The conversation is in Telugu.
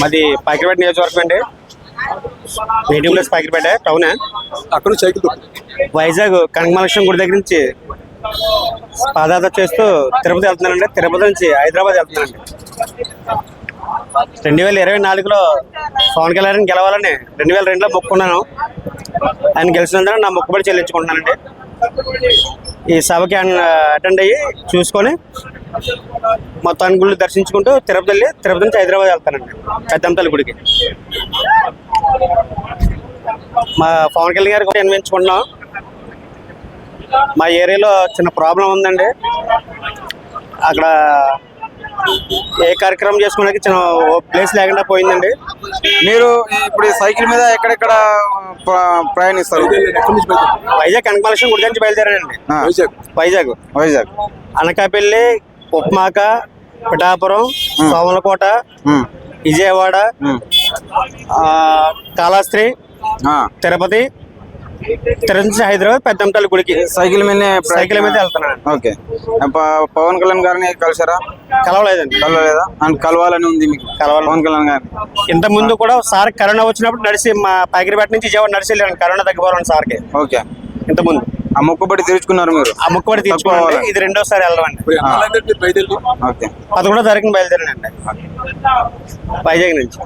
మాది పాకిరిపేట నియోజకవర్గం అండి. నేటివ్ ప్లేస్ పాకిరిపేట టౌన్ అక్కడ నుంచి సైకిల్ తొక్కు. వైజాగ్ కనకమలక్ష్మి గుడి దగ్గర నుంచి పాదయాత్ర చేస్తూ తిరుపతి వెళ్తున్నానండి. తిరుపతి నుంచి హైదరాబాద్ వెళ్తున్నానండి. రెండు వేల ఇరవై నాలుగులో పవన్ కళ్యాణ్ గెలవాలని రెండు వేల రెండులో మొక్కుకున్నాను. ఆయన గెలిచినందున నా మొక్కుబడి చెల్లించుకుంటున్నానండి. ఈ సభకి అటెండ్ అయ్యి చూసుకొని మొత్తాన్ని గుళ్ళు దర్శించుకుంటూ తిరుపతి వెళ్ళి తిరుపతి నుంచి హైదరాబాద్ వెళ్తానండి పెద్దంతల్లి గుడికి. మా పవన్ కళ్యాణ్ గారికి ఒకటి వినిపించుకుంటున్నాం మా ఏరియాలో చిన్న ప్రాబ్లం ఉందండి. అక్కడ ఏ కార్యక్రమం చేసుకోవడానికి చిన్న ప్లేస్ లేకుండా పోయిందండి. మీరు ఇప్పుడు ఈ సైకిల్ మీద ఎక్కడెక్కడ ప్ర- ప్రయాణిస్తారు? వైజాగ్ కనకమలక్ష్మి గుడి నుంచి బయలుదేరానండి. వైజాగ్. వైజాగ్. వైజాగ్. అనకాపల్లి ఉప్మాక పిఠాపురం సోమలకోట విజయవాడ కాళహస్త్రి. తిరుపతి తిరుపతి హైదరాబాద్ పెద్దంతల్లి గుడికి. సైకిల్ ప్రయాణ- సైకిల్ మీద వెళ్తున్నాను ఓకే. పవన్ కళ్యాణ్ గారిని కలిసారా కలవలేదండి. కలవలేదా? అండ్ కలవాలని ఉంది మీకు? కలవాలి. పవన్ కళ్యాణ్ గారిని. ఇంత ముందు కూడా సార్ కరోనా వచ్చినప్పుడు నడిచి మా పాకిరిపేట నుంచి విజయవాడ నడిచి వెళ్ళాను కరోనా తగ్గిపోవాలని సార్కి. ఓకే. ఇంత ముందు. ఆ మొక్కుబడి తీర్చుకున్నారు మీరు? ఆ ముక్కుబడి తీర్చుకోవాలి. ఇది రెండోసారి బయలుదేరి ఓకే. పదకొండో తారీఖున బయలుదేరానండి. వైజాగ్ నుంచి.